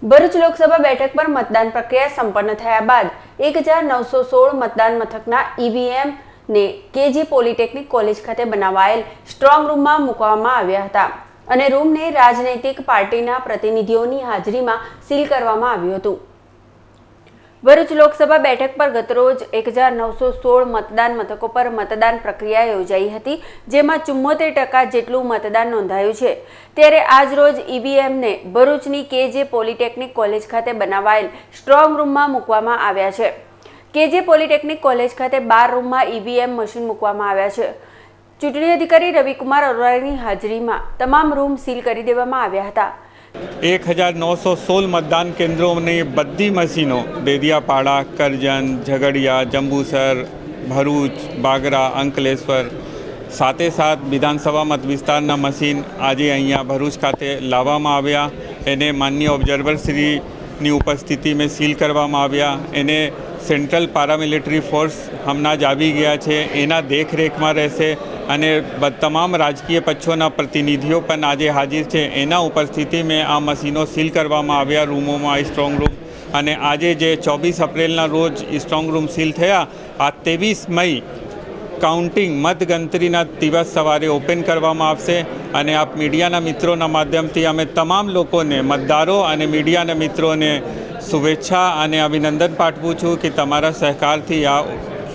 ભરૂચ લોકસભા બેઠક પર મતદાન પ્રક્રિયા સંપન્ન થયા બાદ એક હજાર નવસો સોળ મતદાન મથકના ઈવીએમ ને કેજી પોલિટેકનિક કોલેજ ખાતે બનાવાયેલ સ્ટ્રોંગ રૂમમાં મૂકવામાં આવ્યા હતા અને રૂમને રાજનૈતિક પાર્ટીના પ્રતિનિધિઓની હાજરીમાં સીલ કરવામાં આવ્યું હતું. ભરૂચ લોકસભા બેઠક પર ગતરોજ એક હજાર નવસો સોળ મતદાન મથકો પર મતદાન પ્રક્રિયા યોજાઈ હતી, જેમાં ચુમ્મોતેર ટકા જેટલું મતદાન નોંધાયું છે. ત્યારે આજ રોજ ઈવીએમને ભરૂચની કેજે પોલિટેકનિક કોલેજ ખાતે બનાવાયેલ સ્ટ્રોંગ રૂમમાં મૂકવામાં આવ્યા છે. કેજે પોલિટેકનિક કોલેજ ખાતે બાર રૂમમાં ઈવીએમ મશીન મૂકવામાં આવ્યા છે. ચૂંટણી અધિકારી રવિકુમાર અરોરાની હાજરીમાં તમામ રૂમ સીલ કરી દેવામાં આવ્યા હતા. એક હજાર નવસો સોળ મતદાન કેન્દ્રોની બધી મશીનો દેદિયાપાડા કરજન ઝઘડિયા જંબુસર ભરૂચ બાગરા અંકલેશ્વર સાથે સાથ વિધાનસભા મત વિસ્તારના મશીન આજે અહીંયા ભરૂચ ખાતે લાવવામાં આવ્યા એને માન્ય ઓબ્ઝર્વરશ્રીની ઉપસ્થિતિમાં સીલ કરવામાં આવ્યા એને સેન્ટ્રલ પારામિલિટરી ફોર્સ હમણાં જ આવી ગયા છે એના દેખરેખમાં રહેશે અને તમામ રાજકીય પક્ષોના પ્રતિનિધિઓ પણ આજે હાજર છે. એના ઉપસ્થિતિમાં આ મશીનો સીલ કરવામાં આવ્યા, રૂમોમાં સ્ટ્રોંગ રૂમ અને આજે જે ચોવીસ એપ્રિલના રોજ સ્ટ્રોંગ રૂમ સીલ થયા, આ ત્રેવીસ મઈ કાઉન્ટિંગ મતગણતરીના દિવસ સવારે ઓપન કરવામાં આવશે અને આપ મીડિયાના મિત્રોના માધ્યમથી અમે તમામ લોકોને, મતદારો અને મીડિયાના મિત્રોને શુભેચ્છા અને અભિનંદન પાઠવું છું કે તમારા સહકારથી આ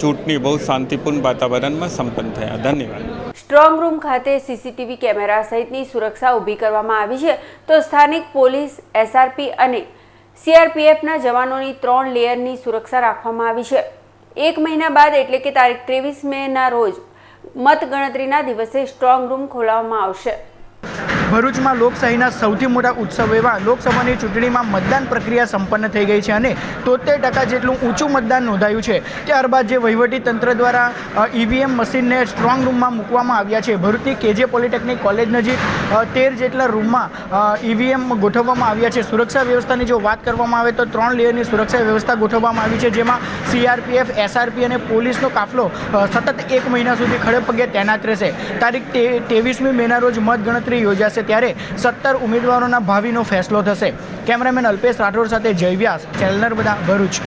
ચૂંટણી બહુ શાંતિપૂર્ણ વાતાવરણમાં સંપન્ન થયા. ધન્યવાદ. સ્ટ્રોંગ રૂમ ખાતે સીસીટીવી કેમેરા સહિતની સુરક્ષા ઊભી કરવામાં આવી છે. તો સ્થાનિક પોલીસ એસઆરપી અને સીઆરપીએફના જવાનોની ત્રણ લેયરની સુરક્ષા રાખવામાં આવી છે. એક મહિના બાદ એટલે કે તારીખ ત્રેવીસ મેના રોજ મતગણતરીના દિવસે સ્ટ્રોંગ રૂમ ખોલાવવામાં આવશે. ભરૂચમાં લોકશાહીના સૌથી મોટા ઉત્સવ એવા લોકસભાની ચૂંટણીમાં મતદાન પ્રક્રિયા સંપન્ન થઈ ગઈ છે અને તોતેર ટકા જેટલું ઊંચું મતદાન નોંધાયું છે. ત્યારબાદ જે વહીવટી તંત્ર દ્વારા ઈવીએમ મશીનને સ્ટ્રોંગ રૂમમાં મૂકવામાં આવ્યા છે. ભરૂચની કેજે પોલિટેકનિક કોલેજ નજીક તેર જેટલા રૂમમાં ઈવીએમ ગોઠવવામાં આવ્યા છે. સુરક્ષા વ્યવસ્થાની જો વાત કરવામાં આવે તો ત્રણ લેયરની સુરક્ષા વ્યવસ્થા ગોઠવવામાં આવી છે, જેમાં સીઆરપીએફ એસઆરપી અને પોલીસનો કાફલો સતત એક મહિના સુધી ખડેપગે તૈનાત રહેશે. તારીખ ત્રેવીસમી મેના રોજ મતગણતરી યોજાશે. ત્યારે સત્તર ઉમેદવારોના ભાવિનો ફેસલો થશે. કેમેરામેન અલ્પેશ રાઠોડ સાથે જય વ્યાસ ચેનલર બધા ભરૂચ.